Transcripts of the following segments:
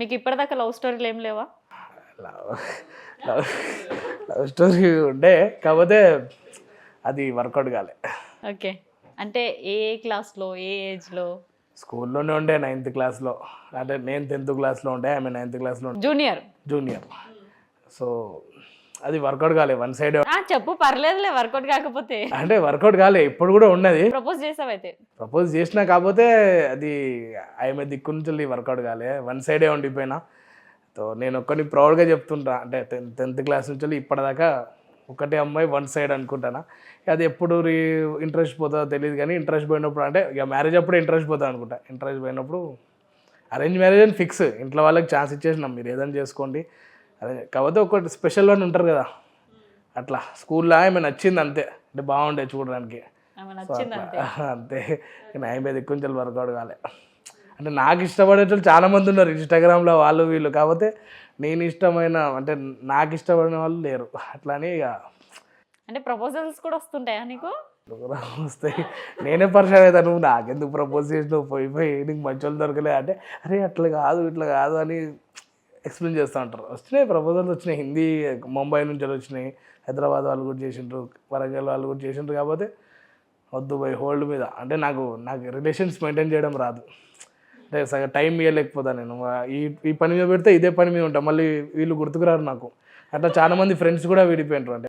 మీకు ఇప్పటిదాకా లవ్ స్టోరీలు ఏం లేవా? లవ్ లవ్ లవ్ స్టోరీ ఉండే కాకపోతే అది వర్కౌట్ కాలే. ఓకే. అంటే ఏ క్లాస్లో ఏ ఏజ్లో? స్కూల్లోనే ఉండే నైన్త్ క్లాస్లో. అంటే నేను టెన్త్ క్లాస్లో ఉండే ఆమె నైన్త్ క్లాస్లో జూనియర్? జూనియర్. సో అది వర్కౌట్ కాలే వన్ సైడ్ చెప్పు పర్లేదులే వర్కౌట్ కాకపోతే. అంటే వర్కౌట్ కాలే ఇప్పుడు కూడా ఉన్నది. ప్రపోజ్ చేసావైతే. ప్రపోజ్ చేసినా కాకపోతే అది ఆమె దిక్కు నుంచి వర్కౌట్ కాలే. వన్ సైడే ఉండిపోయినా. సో నేను ఒక్కని ప్రౌడ్గా చెప్తుంటా. అంటే టెన్త్ టెన్త్ క్లాస్ నుంచి ఇప్పటిదాకా ఒకటే అమ్మాయి వన్ సైడ్ అనుకుంటానా. అది ఎప్పుడు రీ ఇంట్రెస్ట్ పోతుందో తెలియదు కానీ ఇంట్రెస్ట్ పోయినప్పుడు అంటే ఇక మ్యారేజ్ అప్పుడు ఇంట్రెస్ట్ పోతుంది అనుకుంటా. ఇంట్రెస్ట్ పోయినప్పుడు అరేంజ్ మ్యారేజ్ అని ఫిక్స్ ఇంట్లో వాళ్ళకి ఛాన్స్ ఇచ్చేసినాం. మీరు ఏదైనా చేసుకోండి. అదే కాకపోతే ఒకటి స్పెషల్ వన్ ఉంటారు కదా. అట్లా స్కూల్లో ఆమె నచ్చింది అంతే. అంటే బాగుండే చూడడానికి. ఆమె అంతే. మీద కొంచెం వర్కౌట్ కాలే. అంటే నాకు ఇష్టపడేటోళ్ళు చాలా మంది ఉన్నారు ఇన్స్టాగ్రామ్లో వాళ్ళు వీళ్ళు. కాకపోతే నేను ఇష్టమైన అంటే నాకు ఇష్టపడిన వాళ్ళు లేరు. అట్లా అని ఇక అంటే ప్రపోజల్స్ కూడా వస్తుంటాయా నీకు? వస్తాయి. నేనే పరిచయం అవుతాను నువ్వు నాకెందుకు ప్రపోజ్ చేసినావు? పోయి పోయి నీకు మంచి వాళ్ళు దొరకలే. అంటే అరే అట్లా కాదు ఇట్లా కాదు అని ఎక్స్ప్లెయిన్ చేస్తూ ఉంటారు. వచ్చినాయి ప్రపోజల్స్ వచ్చినాయి. హిందీ ముంబై నుంచి వచ్చినాయి. హైదరాబాద్ వాళ్ళు కూడా చేసిండ్రు. వరంగల్ వాళ్ళు కూడా చేసిండ్రు కాకపోతే వద్దు పోయి హోల్డ్ మీద. అంటే నాకు నాకు రిలేషన్స్ మెయింటైన్ చేయడం రాదు. అంటే సగం టైం ఇవ్వలేకపోతాను నేను. ఈ ఈ పని మీద పెడితే ఇదే పని మీద ఉంటా. మళ్ళీ వీళ్ళు గుర్తుకురారు నాకు. అట్లా చాలా మంది ఫ్రెండ్స్ కూడా విడిపోయినారు అంటే.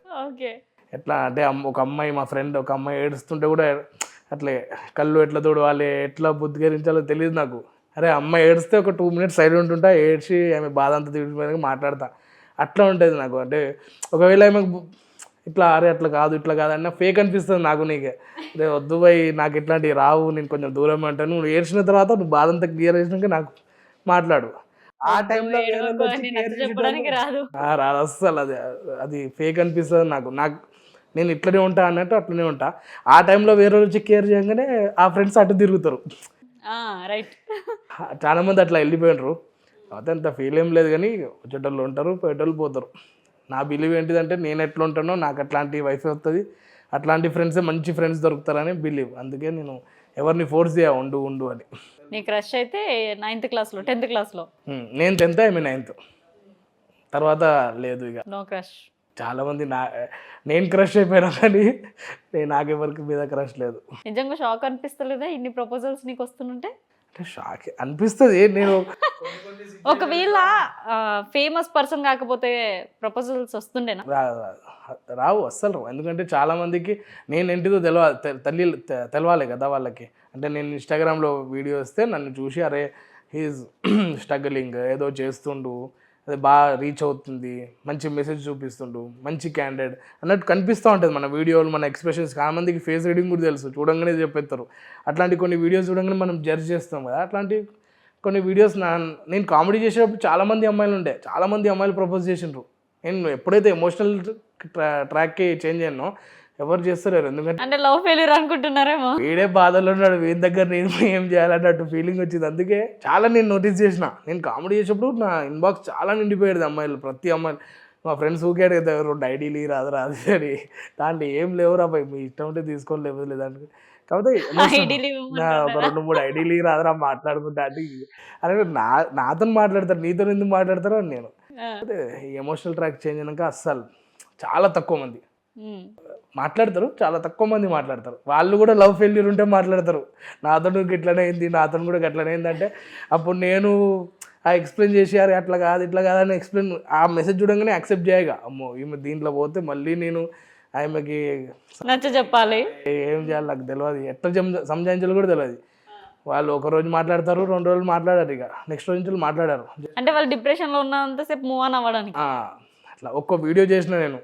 ఎట్లా అంటే ఒక అమ్మాయి మా ఫ్రెండ్ ఒక అమ్మాయి ఏడుస్తుంటే కూడా అట్లే కళ్ళు ఎట్లా తోడవాలి ఎట్లా బుద్ధిగరించాలో తెలియదు నాకు. అరే అమ్మాయి ఏడిస్తే ఒక టూ మినిట్స్ సైలెంట్ ఉంటా ఏడ్చి ఆమె బాధ అంతా తీర్చిపోయినాక మాట్లాడతా. అట్లా ఉంటుంది నాకు. అంటే ఒకవేళ ఆమె ఇట్లా అరే అట్లా కాదు ఇట్లా కాదు అన్న ఫేక్ అనిపిస్తుంది నాకు నీకే. అరే వద్దు పోయి నాకు ఇట్లాంటివి రావు నేను కొంచెం దూరం అంటాను నువ్వు ఏడ్చిన తర్వాత నువ్వు బాధ అంతా క్లియర్ చేసినాక నాకు మాట్లాడు. ఆ టైంలో రాదు. అస్సలు అది. అది ఫేక్ అనిపిస్తుంది నాకు. నాకు నేను ఇట్లనే ఉంటా అన్నట్టు అట్లనే ఉంటా. ఆ టైంలో వేరే వచ్చి కేర్ చేయగానే ఆ ఫ్రెండ్స్ అటు తిరుగుతారు. రైట్ చాలా మంది అట్లా వెళ్ళిపోయినారు. కాకపోతే అంత ఫీల్ ఏం లేదు కానీ వచ్చేటోళ్ళు ఉంటారు పోయేటోళ్ళు పోతారు. నా బిలీవ్ ఏంటిదంటే నేను ఎట్లా ఉంటానో నాకు అట్లాంటి వైఫ్ వస్తుంది అట్లాంటి ఫ్రెండ్సే మంచి ఫ్రెండ్స్ దొరుకుతారని బిలీవ్ అందుకే నేను ఎవరిని ఫోర్స్ చేయ ఉండు ఉండు అని. నీ క్రష్ అయితే నైన్త్ క్లాస్లో టెన్త్ క్లాస్లో నేను టెన్త్ ఐ నైన్త్ తర్వాత లేదు ఇక. నో క్రష్ చాలా మంది నా నేను క్రష్ అయిపోయినా కానీ నేను నాకెవరికి మీద క్రష్ లేదు. నిజంగా షాక్ అనిపిస్తలేదా ఇన్ని ప్రపోజల్స్ నీకు వస్తుంటే? అంటే షాక్ అనిపిస్తుంది. నేను ఒకవేళ ఫేమస్ పర్సన్ కాకపోతే ప్రపోజల్స్ వస్తుండేనా? రా- రావు అస్సలు రావు. ఎందుకంటే చాలా మందికి నేను ఏంటిదో తెలవాలి తల్లి తెలవాలి కదా వాళ్ళకి. అంటే నేను ఇన్స్టాగ్రామ్లో వీడియో వస్తే నన్ను చూసి అరే హీజ్ స్ట్రగలింగ్ ఏదో చేస్తుండు. అది బాగా రీచ్ అవుతుంది మంచి మెసేజ్ చూపిస్తుండు మంచి క్యాండిడేట్ అన్నట్టు కనిపిస్తూ ఉంటుంది మన వీడియోలు మన ఎక్స్ప్రెషన్స్ చాలామందికి ఫేస్ రీడింగ్ కూడా తెలుసు చూడంగానే చెప్పేస్తారు అట్లాంటి కొన్ని వీడియోస్ చూడంగానే మనం జడ్జ్ చేస్తాం కదా అట్లాంటి కొన్ని వీడియోస్ నా నేను కామెడీ చేసేటప్పుడు చాలామంది అమ్మాయిలు ఉండే చాలామంది అమ్మాయిలు ప్రపోజ్ చేసిండ్రు. నేను ఎప్పుడైతే ఎమోషనల్ ట్రా ట్రాక్కి చేంజ్ అయ్యానో ఎవరు చేస్తలేరు ఎందుకంటే అంటే లవ్ ఫెయిల్యూర్ అనుకుంటున్నారేమో. వీడే బాధలో ఉన్నాడు వీడి దగ్గర నేను ఏం చేయాలన్నట్టు ఫీలింగ్ వచ్చింది. అందుకే చాలా నేను నోటీస్ చేసిన. నేను కామెడీ చేసేప్పుడు నా ఇన్బాక్స్ చాలా నిండిపోయేది అమ్మాయిలు ప్రతి అమ్మాయిలు. మా ఫ్రెండ్స్ ఊకేడు కదా రెండు ఐడీలు రాదు రాదు అని. దాంట్లో ఏం లేవురా భయ్ మీ ఇష్టం ఉంటే తీసుకోవాలి లేవు లేదంటే కాకపోతే ఒక రెండు మూడు ఐడీలు రాదురా మాట్లాడుకుంటా అంటే అరే నా నాతో మాట్లాడతారు నీతో ఎందుకు మాట్లాడతారు అని నేను. అదే ఎమోషనల్ ట్రాక్ చేంజ్ అయినాక అస్సలు చాలా తక్కువ మంది. మాట్లాడతారు చాలా తక్కువ మంది మాట్లాడతారు. వాళ్ళు కూడా లవ్ ఫెయిల్యూర్ ఉంటే మాట్లాడతారు. నాతో ఇట్లనే అయింది నాతో కూడా గట్లనే అయింది అంటే అప్పుడు నేను ఆ ఎక్స్ప్లెయిన్ చేసి అరే అట్లా కాదు ఇట్లా కాదని ఎక్స్ప్లెయిన్ ఆ మెసేజ్ చూడంగానే యాక్సెప్ట్ చేయగా అమ్మో ఈమె దీంట్లో పోతే మళ్ళీ నేను ఆమెకి నచ్చ చెప్పాలి. ఏం చేయాలి నాకు తెలియదు ఎట్లా సంజాయించాలో కూడా తెలియదు వాళ్ళు ఒక రోజు మాట్లాడతారు రెండు రోజులు మాట్లాడారు ఇక నెక్స్ట్ రోజు నుంచి మాట్లాడారు. అంటే వాళ్ళు డిప్రెషన్లో ఉన్నంతసేపు మూవ్ ఆన్ అవ్వడానికి. అట్లా ఒక్క వీడియో చేసిన నేను.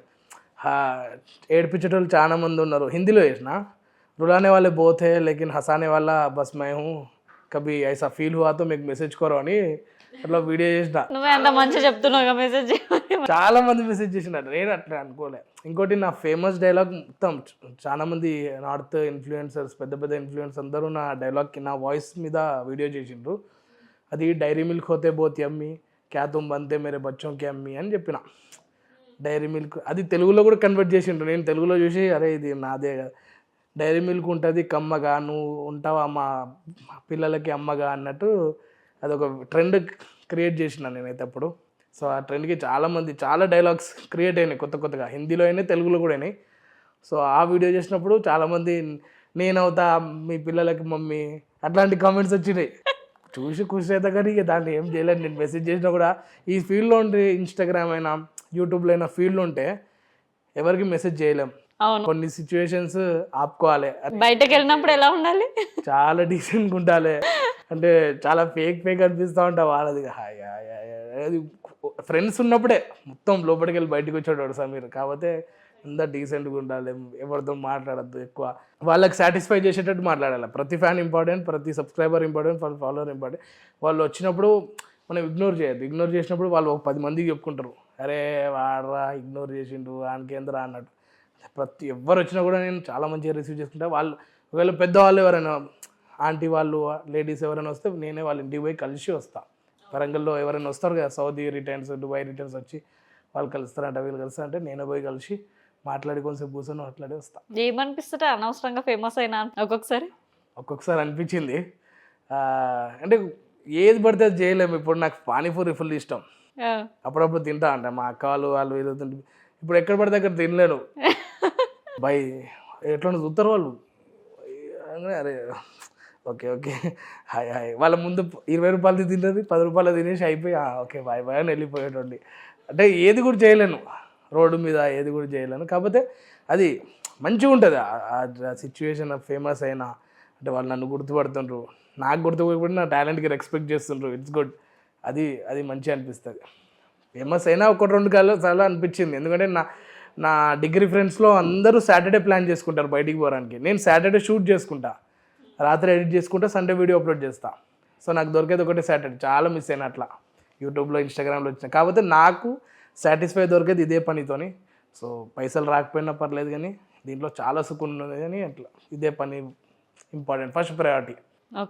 ఏడిపించేటోళ్ళు చాలామంది ఉన్నారు. హిందీలో వేసిన రులానే వాళ్ళే బోతే లేకిన్ హసానే వాళ్ళ బస్ మేము కబి కభీ ఐసా ఫీల్ హువాతో మీకు మెసేజ్ కోరో అని అట్లా వీడియో చేసిన. చెప్తున్నావు మెసేజ్ చాలా మంది మెసేజ్ చేసినారు. నేను అట్లా అనుకోలే. ఇంకోటి నా ఫేమస్ డైలాగ్ మొత్తం చాలా మంది నార్త్ ఇన్ఫ్లుయెన్సర్స్ పెద్ద పెద్ద ఇన్ఫ్లుయెన్స్ అందరూ నా డైలాగ్కి నా వాయిస్ మీద వీడియో చేసిండ్రు. అది డైరీ మిల్క్ హోతే బోతి అమ్మి క్యా తుమ్ బంతే మేరే బచ్చం అమ్మి అని చెప్పిన. డైరీ మిల్క్ అది తెలుగులో కూడా కన్వర్ట్ చేసిండ్రు. నేను తెలుగులో చూసి అరే ఇది నాదే కదా. డైరీ మిల్క్ ఉంటుంది కమ్మగా నువ్వు ఉంటావా మా పిల్లలకి అమ్మగా అన్నట్టు అదొక ట్రెండ్ క్రియేట్ చేసిన నేనైతే అప్పుడు. సో ఆ ట్రెండ్కి చాలామంది చాలా డైలాగ్స్ క్రియేట్ అయినాయి కొత్త కొత్తగా. హిందీలో అయినాయి తెలుగులో కూడా అయినాయి. సో ఆ వీడియో చేసినప్పుడు చాలామంది నేనవుతా మీ పిల్లలకి మమ్మీ అట్లాంటి కామెంట్స్ వచ్చినాయి. చూసి ఖుషి అయితే కానీ ఇక దాన్ని ఏం చేయలేదు నేను మెసేజ్ చేసినా కూడా ఈ ఫీల్డ్లో ఉంటే ఇన్స్టాగ్రామ్ అయినా యూట్యూబ్లో అయినా ఫీల్డ్ ఉంటే ఎవరికి మెసేజ్ చేయలేం. అవును. కొన్ని సిచ్యువేషన్స్ ఆపుకోవాలి. బయటకు వెళ్ళినప్పుడు ఎలా ఉండాలి? చాలా డీసెంట్గా ఉండాలి. అంటే చాలా ఫేక్ ఫేక్ అనిపిస్తూ ఉంటా వాళ్ళది. హాయ్. అది ఫ్రెండ్స్ ఉన్నప్పుడే మొత్తం లోపలికి వెళ్ళి బయటకు వచ్చేవాడు సమీర్. కాకపోతే అంతా డీసెంట్గా ఉండాలి. ఎవరితో మాట్లాడద్దు ఎక్కువ. వాళ్ళకి సాటిస్ఫై చేసేటట్టు మాట్లాడాలి. ప్రతి ఫ్యాన్ ఇంపార్టెంట్ ప్రతి సబ్స్క్రైబర్ ఇంపార్టెంట్ వాళ్ళ ఫాలోవర్ ఇంపార్టెంట్ వాళ్ళు వచ్చినప్పుడు మనం ఇగ్నోర్ చేయొద్దు. ఇగ్నోర్ చేసినప్పుడు వాళ్ళు ఒక పది మందికి చెప్పుకుంటారు. అరే వాడరా ఇగ్నోర్ చేసిండు ఆనకేంద్రా అన్నట్టు. ప్రతి ఎవరు వచ్చినా కూడా నేను చాలా మంచిగా రిసీవ్ చేసుకుంటా. వాళ్ళు ఒకవేళ పెద్దవాళ్ళు ఎవరైనా ఆంటీ వాళ్ళు లేడీస్ ఎవరైనా వస్తే నేనే వాళ్ళ ఇంటికి పోయి కలిసి వస్తా. వరంగల్లో ఎవరైనా వస్తారు కదా సౌదీ రిటర్న్స్ దుబాయ్ రిటర్న్స్ వచ్చి వాళ్ళు కలుస్తారంట వీళ్ళు కలుస్తారంటే నేనే పోయి కలిసి మాట్లాడి కొంచెం కూర్చొని మాట్లాడి వస్తా. ఏమనిపిస్తుంటే అనవసరంగా ఫేమస్ అయినా ఒక్కొక్కసారి? ఒక్కొక్కసారి అనిపించింది. అంటే ఏది పడితే అది చేయలేము. ఇప్పుడు నాకు పానీపూరి ఫుల్ ఇష్టం. అప్పుడప్పుడు తింటా అంట. మా అక్క వాళ్ళు వాళ్ళు తింటే ఇప్పుడు ఎక్కడ పడితే అక్కడ తినలేను. బై ఎట్లా చూస్తారు వాళ్ళు? అరే ఓకే ఓకే. Hi hi. వాళ్ళ ముందు ఇరవై రూపాయలది తింటుంది పది రూపాయలు తినేసి అయిపోయి "ఆ, ఓకే బాయ్ బాయ్ అని వెళ్ళిపోయేటోండి అంటే ఏది కూడా చేయలేను. రోడ్డు మీద ఏది కూడా చేయలేను. కాకపోతే అది మంచిగా ఉంటుంది. ఆ సిచ్యువేషన్ ఫేమస్ అయినా అంటే వాళ్ళు నన్ను గుర్తుపడుతుండ్రు. నాకు గుర్తుపడి నా టాలెంట్కి రెస్పెక్ట్ చేస్తుండ్రు. ఇట్స్ గుడ్ అది అది మంచిగా అనిపిస్తుంది. ఫేమస్ అయినా ఒకటి రెండు కాళ్ళు చాలా అనిపించింది. ఎందుకంటే నా నా డిగ్రీ ఫ్రెండ్స్లో అందరూ సాటర్డే ప్లాన్ చేసుకుంటారు బయటికి పోవడానికి. నేను సాటర్డే షూట్ చేసుకుంటా. రాత్రి ఎడిట్ చేసుకుంటా సండే వీడియో అప్లోడ్ చేస్తా. సో నాకు దొరికేది ఒకటే సాటర్డే చాలా మిస్ అయిన అట్లా. యూట్యూబ్లో ఇన్స్టాగ్రామ్లో వచ్చిన. కాకపోతే నాకు సాటిస్ఫై దొరికేది ఇదే పనితోని. సో పైసలు రాకపోయినా పర్లేదు కానీ దీంట్లో చాలా సుఖం ఉన్నది కానీ అట్లా. ఇదే పని ఇంపార్టెంట్ ఫస్ట్ ప్రయారిటీ ఓకే